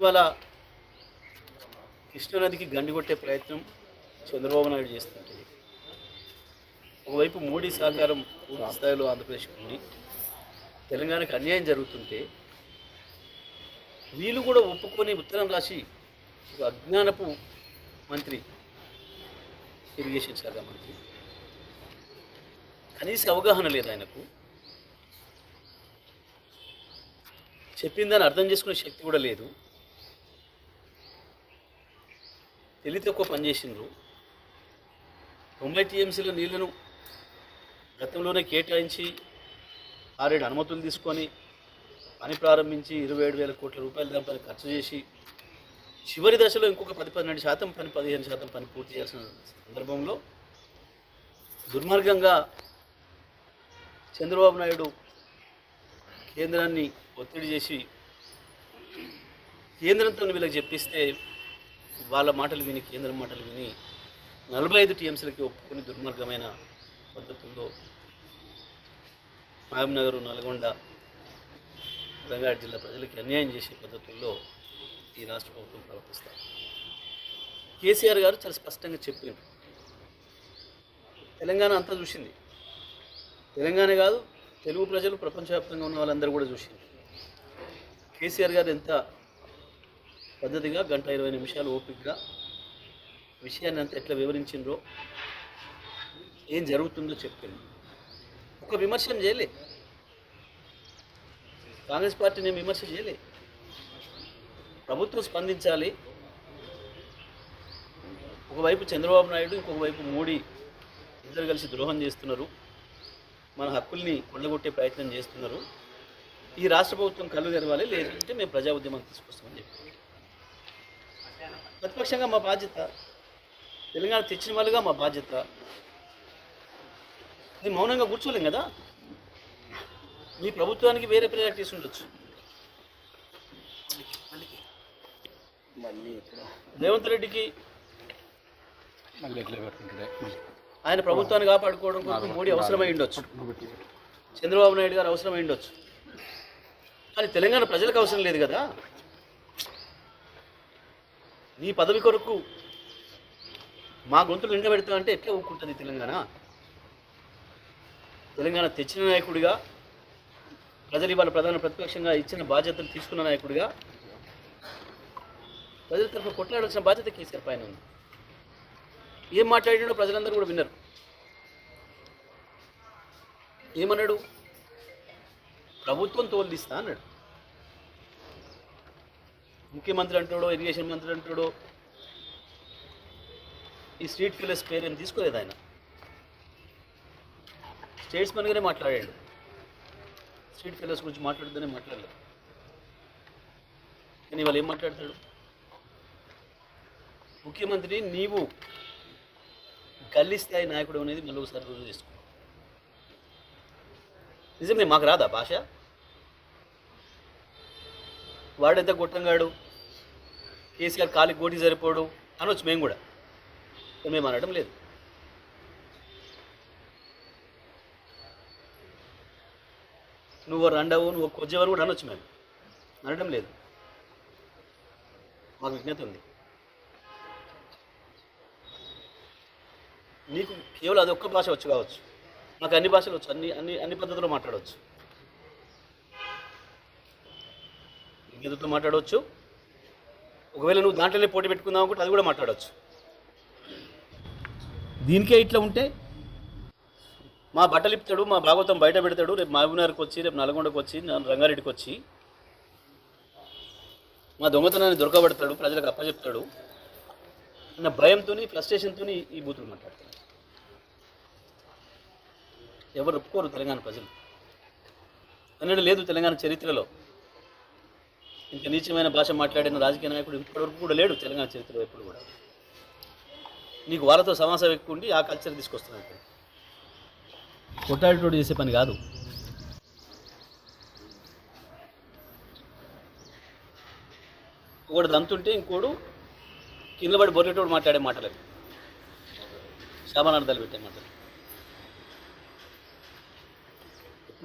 ఇవాళ కృష్ణానదికి గండి కొట్టే ప్రయత్నం చంద్రబాబు నాయుడు చేస్తుంటే. ఒకవైపు మోడీ సహకారం పూర్తి స్థాయిలో ఆంధ్రప్రదేశ్కి ఉంది. తెలంగాణకు అన్యాయం జరుగుతుంటే వీళ్ళు కూడా ఒప్పుకొని ఉత్తరం రాసి ఒక అజ్ఞానపు మంత్రి ఇరిగేషన్ శాఖ మంత్రి. కనీస అవగాహన లేదు ఆయనకు. చెప్పిందని అర్థం చేసుకునే శక్తి కూడా లేదు. తెలివి తక్కువ పనిచేసిండ్రు. తొంభై టీఎంసీల నీళ్ళను గతంలోనే కేటాయించి ఆరేడు అనుమతులు తీసుకొని పని ప్రారంభించి ఇరవై ఏడు వేల కోట్ల రూపాయలు దానిపైన ఖర్చు చేసి చివరి దశలో ఇంకొక పది పన్నెండు శాతం పని పదిహేను శాతం పని పూర్తి చేయాల్సిన సందర్భంలో దుర్మార్గంగా చంద్రబాబు నాయుడు కేంద్రాన్ని ఒత్తిడి చేసి కేంద్రంతో వీళ్ళకి చెప్పిస్తే వాళ్ళ మాటలు విని కేంద్రం మాటలు విని నలభై ఐదు టీఎంసీలకి ఒప్పుకొని దుర్మార్గమైన పద్ధతుల్లో మహబూబ్నగర్ నల్గొండ రంగారెడ్డి జిల్లా ప్రజలకి అన్యాయం చేసే పద్ధతుల్లో ఈ రాష్ట్ర ప్రభుత్వం ప్రవర్తిస్తారు. కేసీఆర్ గారు చాలా స్పష్టంగా చెప్పారు తెలంగాణ అంతా చూసింది. తెలంగాణ కాదు తెలుగు ప్రజలు ప్రపంచవ్యాప్తంగా ఉన్న వాళ్ళందరూ కూడా చూసింది. కేసీఆర్ గారు ఎంత పద్ధతిగా గంట ఇరవై నిమిషాలు ఓపికగా విషయాన్ని అంతా ఎట్లా వివరించిండ్రో ఏం జరుగుతుందో చెప్పింది ఒక విమర్శనం చేయలే. కాంగ్రెస్ పార్టీ నేను విమర్శ చేయలే. ప్రభుత్వం స్పందించాలి. ఒకవైపు చంద్రబాబు నాయుడు ఇంకొక వైపు మోడీ ఇద్దరు కలిసి ద్రోహం చేస్తున్నారు. మన హక్కుల్ని కొల్లగొట్టే ప్రయత్నం చేస్తున్నారు. ఈ రాష్ట్ర ప్రభుత్వం కళ్ళు తెరవాలి లేదంటే మేము ప్రజా ఉద్యమం తీసుకొస్తామని చెప్పి. ప్రతిపక్షంగా మా బాధ్యత. తెలంగాణ తెచ్చిన వాళ్ళుగా మా బాధ్యత. నేను మౌనంగా కూర్చోలేం కదా? మీ ప్రభుత్వానికి వేరే ప్రయారిటీస్ ఉండొచ్చు. రేవంత్ రెడ్డికి మళ్ళీ ఎట్లా పెడుతుంటే ఆయన ప్రభుత్వాన్ని కాపాడుకోవడం కోసం మోడీ అవసరమై ఉండొచ్చు. చంద్రబాబు నాయుడు గారు అవసరమై ఉండొచ్చు. కానీ తెలంగాణ ప్రజలకు అవసరం లేదు కదా? నీ పదవి కొరకు మా గొంతులు నిండబెడతా అంటే ఎట్లా ఒప్పుకుంటుంది తెలంగాణ? తెలంగాణ తెచ్చిన నాయకుడిగా ప్రజలు ఇవాళ ప్రధాన ప్రతిపక్షంగా ఇచ్చిన బాధ్యతలు తీసుకున్న నాయకుడిగా ప్రజల తరఫున కొట్లాడాల్సిన బాధ్యత కేసీఆర్ పైన ఉంది. ఏం మాట్లాడినాడో ప్రజలందరూ కూడా విన్నారు. ఏమన్నాడు? ప్రభుత్వం తోలిస్తా అన్నాడు. ముఖ్యమంత్రి అంటాడో ఇరిగేషన్ మంత్రి అంటాడో ఈ స్ట్రీట్ ఫిల్లర్స్ పేరు ఏం తీసుకోలేదు ఆయన? స్టేట్స్మెన్గానే మాట్లాడాడు. స్ట్రీట్ ఫిల్లర్స్ గురించి మాట్లాడుతూనే మాట్లాడలేదు కానీ వాళ్ళు ఏం మాట్లాడతాడు? ముఖ్యమంత్రి నీవు గల్లీ స్థాయి నాయకుడు అనేది మళ్ళీ ఒకసారి రుజువు చేసుకో. నిజమే మాకు రాదా భాష? వాడైతే గొట్టంగాడు కేసీఆర్ కాలికి గోటి సరిపోడు. అనొచ్చు మేము కూడా. మేము అనడం లేదు. నువ్వు రండవు నువ్వు కొద్దివారు కూడా అనొచ్చు మేము. అనడం లేదు. మాకు విజ్ఞత ఉంది. నీకు కేవలం అది ఒక్క భాష వచ్చు కావచ్చు. నాకు అన్ని భాషలు వచ్చు. అన్ని అన్ని అన్ని పద్ధతుల్లో మాట్లాడవచ్చు గీతతో మాట్లాడవచ్చు? ఒకవేళ నువ్వు దాంట్లోనే పోటీ పెట్టుకుందాం అనుకుంటే అది కూడా మాట్లాడవచ్చు. దీనికే ఇట్లా ఉంటే? మా బట్టలు ఇప్పుతాడు మా భాగవతం బయట పెడతాడు రేపు మహబూబ్నగర్కి వచ్చి రేపు నల్గొండకు వచ్చి రంగారెడ్డికి వచ్చి. మా దొంగతనాన్ని దొరకబడతాడు ప్రజలకు అప్పచెప్తాడు. అన్న భయంతో ఫ్రస్ట్రేషన్తో ఈ బూతులు మాట్లాడతాడు ఎవరు ఒప్పుకోరు తెలంగాణ ప్రజలు. అన్నడు లేదు తెలంగాణ చరిత్రలో. ఇంత నీచమైన భాష మాట్లాడిన రాజకీయ నాయకుడు ఇప్పటివరకు కూడా లేడు తెలంగాణ చరిత్రలో ఎప్పుడు కూడా. నీకు వాళ్ళతో సమాసం ఎక్కువ ఉండి ఆ కల్చర్ తీసుకొస్తున్నాడు ఇక్కడ. చేసే పని కాదు. ఒకడు దంతుంటే ఇంకోడు కింద పడి బొర్రెటోడు మాట్లాడే మాటలు అవి శామనార్థాలు పెట్టే మాటలు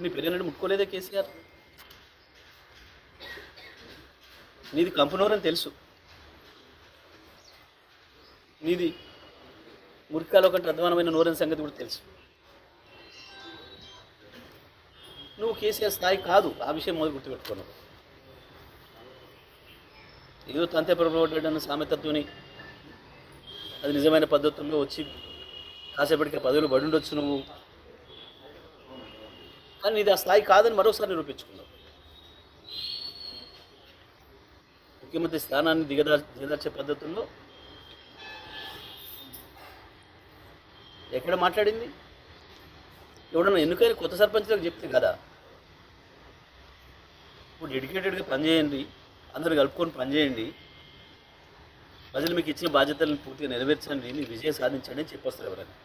నీ పెరిగినట్టు ముట్టుకోలేదే కేసీఆర్? నీది కంపనూరని తెలుసు. నీది మురికాలో కంటే అధ్వానమైన నోరని సంగతి కూడా తెలుసు. నువ్వు కేసీఆర్ స్థాయి కాదు. ఆ విషయం మొదలు గుర్తుపెట్టుకున్నావు. ఏదో తంతే ప్రభావం సామెతత్వని అది నిజమైన పద్ధతుల్లో వచ్చి కాసేపటికి పదవులు పడి ఉండొచ్చు నువ్వు. కానీ ఇది ఆ స్థాయి కాదని మరోసారి నిరూపించుకున్నావు. ముఖ్యమంత్రి స్థానాన్ని దిగదా దిగదార్చే పద్ధతుల్లో ఎక్కడ మాట్లాడింది? ఎవడన్నా ఎన్నికైన కొత్త సర్పంచ్లకు చెప్తే కదా. ఇప్పుడు డెడికేటెడ్గా పనిచేయండి అందరూ కలుపుకొని పనిచేయండి. ప్రజలు మీకు ఇచ్చిన బాధ్యతలను పూర్తిగా నెరవేర్చండి మీ విజయం సాధించండి అని చెప్పొస్తారు ఎవరైనా.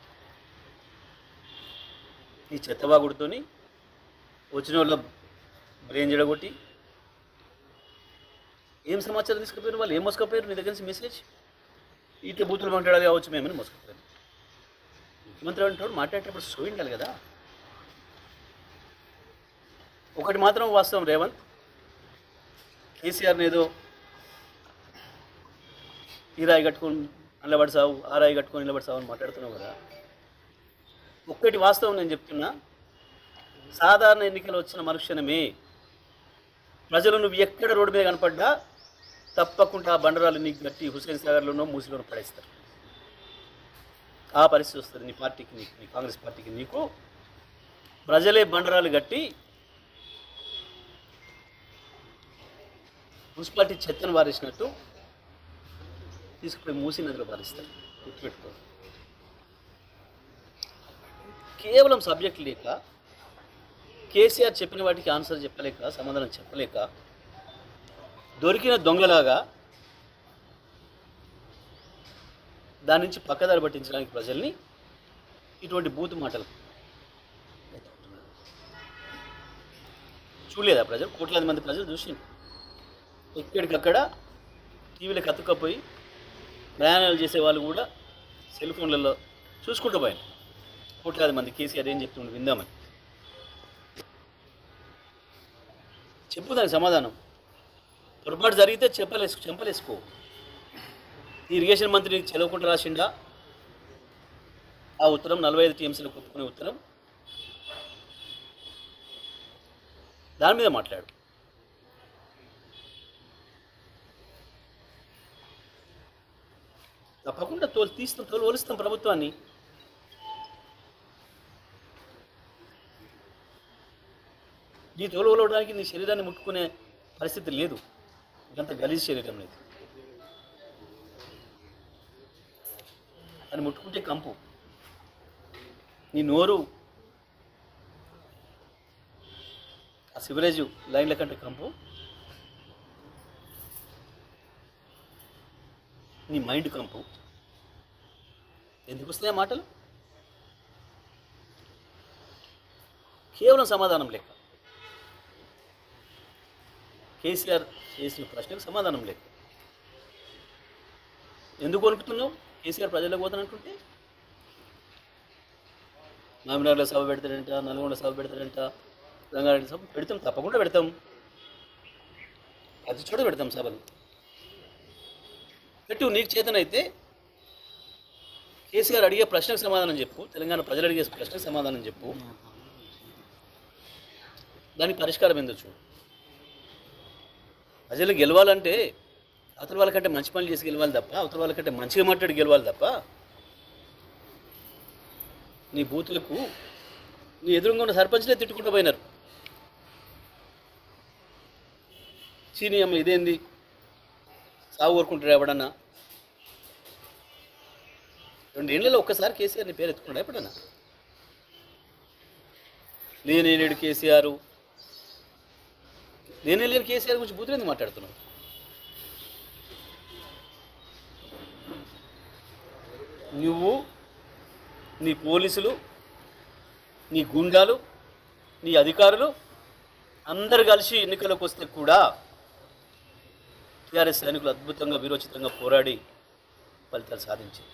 ఈ చెత్తవాగుడితోని వచ్చిన వాళ్ళ బ్రెయిన్ జడగొట్టి ఏం సమాచారం తీసుకుపోయారు వాళ్ళు? ఏం మోసుకపోయారు? నీ దగ్గర నుంచి మెసేజ్ ఇట్లా బూతులు మాట్లాడాలి కావచ్చు మేమని మోసుకుపోయారు. ముఖ్యమంత్రి అంటాడు మాట్లాడేటప్పుడు సో ఉండాలి కదా. ఒకటి మాత్రం వాస్తవం రేవంత్. కేసీఆర్ని ఏదో ఈ రాయి కట్టుకొని నిలబడి సావు ఆ రాయి కట్టుకొని నిలబడి సావు అని మాట్లాడుతున్నావు కదా. ఒక్కటి వాస్తవం నేను చెప్తున్నా. సాధారణ ఎన్నికలు వచ్చిన మరుక్షణమే ప్రజలు నువ్వు ఎక్కడ రోడ్డు మీద కనపడ్డా తప్పకుండా ఆ బండరాలు నీకు గట్టి హుస్సేన్ సాగర్లోనో మూసిలోనో పడేస్తారు. ఆ పరిస్థితి వస్తుంది నీ పార్టీకి నీకు నీ కాంగ్రెస్ పార్టీకి. నీకు ప్రజలే బండరాలు కట్టి మున్సిపాలిటీ చెత్తను వారేసినట్టు తీసుకుపోయి మూసి నదిలో వారిస్తారు గుర్తుపెట్టుకో. కేవలం సబ్జెక్ట్ లేక కేసీఆర్ చెప్పిన వాటికి ఆన్సర్ చెప్పలేక సమాధానం చెప్పలేక దొరికిన దొంగలాగా దాని నుంచి పక్కదారి పట్టించడానికి ప్రజల్ని ఇటువంటి బూతు మాటలు చూడలేదా ప్రజలు? కోట్లాది మంది ప్రజలు చూసి ఎక్కడికక్కడ టీవీలకు అతుక్కపోయి ప్రయాణాలు చేసే వాళ్ళు కూడా సెల్ ఫోన్లలో చూసుకుంటూ పోయాను కోట్లాది మంది కేసీఆర్ ఏం చెప్తుండే విందామని. చెప్పు దానికి సమాధానం. పొరపాటు జరిగితే చెప్పలేసు చెంపలేసుకో. ఈ ఇరిగేషన్ మంత్రి చదవకుండా రాసిండా? ఆ ఉత్తరం నలభై ఐదు టీఎంసీలు ఒప్పుకునే ఉత్తరం. దాని మీద మాట్లాడు. తప్పకుండా తోలు తీస్తాం తోలు ఓలుస్తాం ప్రభుత్వాన్ని. నీ తోలు ఓలవడానికి నీ శరీరాన్ని ముట్టుకునే పరిస్థితి లేదు. ఇదంతా గలీజ్ శరీరం లేదు అని ముట్టుకుంటే కంపు. నీ నోరు ఆ సివరేజ్ లైన్ల కంటే కంపు. నీ మైండ్ కంపు. ఎందుకు వస్తున్నాయి మాటలు? కేవలం సమాధానం లేక కేసీఆర్ చేసిన ప్రశ్నకు సమాధానం లేదు. ఎందుకు వణుకుతున్నావు? కేసీఆర్ ప్రజలకు పోతానంటుంటే? మామినాడులో సభ పెడతాడంట నల్గొండ సభ పెడతాడంట రంగారెడ్డి సభ పెడతాం తప్పకుండా పెడతాం. ప్రతి చోట పెడతాం సభలు. పెట్టు నీకు చేతనైతే కేసీఆర్ అడిగే ప్రశ్నకు సమాధానం చెప్పు తెలంగాణ ప్రజలు అడిగే ప్రశ్నకు సమాధానం చెప్పు. దానికి పరిష్కారం ఏందో చూడు. ప్రజలు గెలవాలంటే అవతల వాళ్ళకంటే మంచి పనులు చేసి గెలవాలి తప్ప అవతల వాళ్ళకంటే మంచిగా మాట్లాడి గెలవాలి తప్ప నీ బూతులకు నీ ఎదురుగా ఉన్న సర్పంచ్లే తిట్టుకుంటూ పోయినారు. చీనీ అమ్మ ఇదేంది? సాగు కోరుకుంటారు ఎవడన్నా? రెండేళ్ళలో ఒక్కసారి కేసీఆర్ నీ పేరు ఎత్తుకున్నాడు ఎప్పుడన్నా? లేనే లేడు కేసీఆర్. నేనే లేని కేసీఆర్ గురించి బూతులు ఎందుకు మాట్లాడుతున్నావు? నువ్వు నీ పోలీసులు నీ గుండాలు నీ అధికారులు అందరు కలిసి ఎన్నికలకు వస్తే కూడా టీఆర్ఎస్ సైనికులు అద్భుతంగా వీరోచితంగా పోరాడి ఫలితాలు సాధించారు.